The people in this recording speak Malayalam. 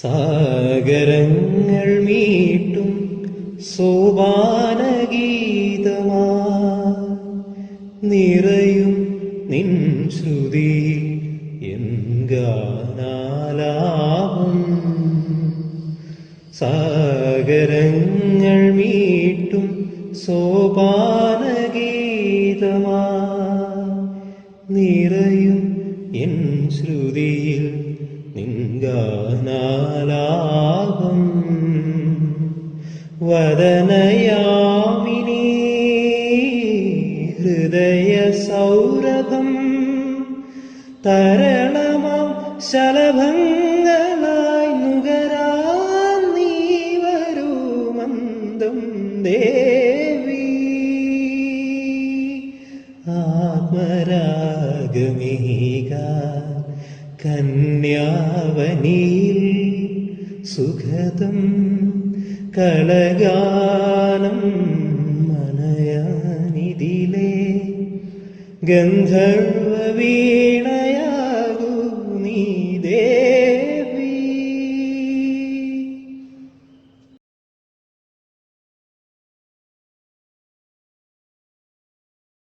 സാഗരങ്ങൾ മീട്ടും സോപാനഗീതമാ. നിറയും നിൻ ശ്രുതി എൻ സാഗരങ്ങൾ മീട്ടും സോപാനഗീതമാ. നിറയും എൻ ശ്രുതിയിൽ നിങ്കാനാലാപം വദനയാമിനി ഹൃദയ സൗരഭം തരളമാം ശലഭങ്ങളായി നുകരാൻ നീ വരൂ ദേവി. ആത്മരാഗമേക കന്യാവനിയിൽ സുഖതം കളഗാനം മനയാനിതിലെ ഗന്ധർവ വീണയാകൂ നീ ദേ